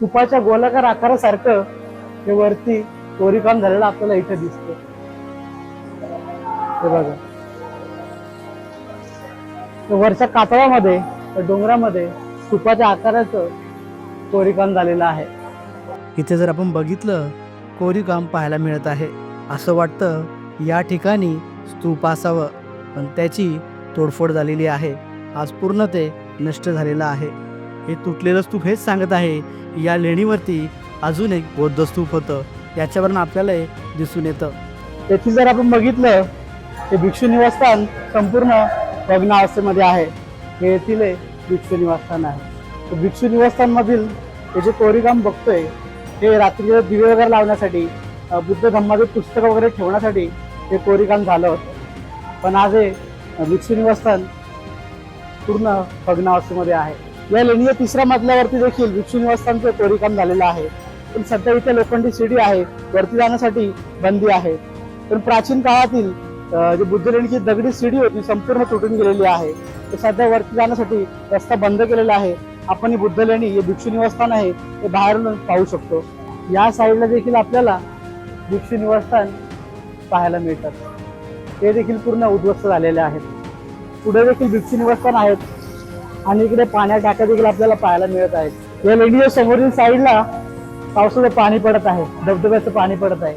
तुपाच्या गोलाकार आकारासारखं हे वरती कोरीकाम झालेलं आपल्याला इथे दिसत हे बघा. वरच्या कातळामध्ये डोंगरामध्ये तुपाच्या आकाराचं कोरीकाम झालेलं आहे. इथे जर आपण बघितलं कोरीकाम पाहायला मिळत आहे. असं वाटतं या ठिकाणी स्तूप असावं. पण त्याची तोडफोड झालेली आहे. आज पूर्ण ते नष्ट झालेलं आहे. हे तुटलेलं स्तूप हेच सांगत आहे. या लेणीवरती अजून एक बौद्ध स्तूप होतं. याच्यावरून आपल्याला दिसून येतं. त्याची जर आपण बघितलं ते भिक्षू निवासस्थान संपूर्ण भग्नावस्थेमध्ये आहे. हे येथील भिक्षू निवासस्थान आहे. तर भिक्षू निवासस्थानमधील हे जे कोरीकाम बघतोय हे रात्री दिवे वगैरे लावण्यासाठी बुद्ध धम्माचे पुस्तकं वगैरे ठेवण्यासाठी हे कोरीकाम झालं होतं. पण आज हे भिक्षू निवासस्थान पूर्ण भग्नावस्थेमध्ये आहे. या लेणीच्या तिसऱ्या मजल्यावरती देखील भिक्षू निवासस्थानचं कोरीकाम झालेलं आहे. पण सध्या इथे लोखंडी शिडी आहे. वरती जाण्यासाठी बंदी आहे. पण प्राचीन काळातील जे जी बुद्ध लेणीची दगडी शिडी होती संपूर्ण तुटून गेलेली आहे. तर सध्या वरती जाण्यासाठी रस्ता बंद केलेला आहे. आपण ही बुद्ध लेणी हे भिक्षू निवासस्थान आहे ते बाहेरून पाहू शकतो. या साईडला देखील आपल्याला भिक्षू निवासस्थान पाहायला मिळतात. ते देखील पूर्ण उद्ध्वस्त झालेले आहेत. पुढे देखील भिक्षू निवासस्थान आहेत. आणि इकडे पाण्या टाक्या देखील आपल्याला पाहायला मिळत आहेत. या लेडीच्या समोरील साईडला पावसाचं पाणी पडत आहे धबधब्याचं पाणी पडत आहे.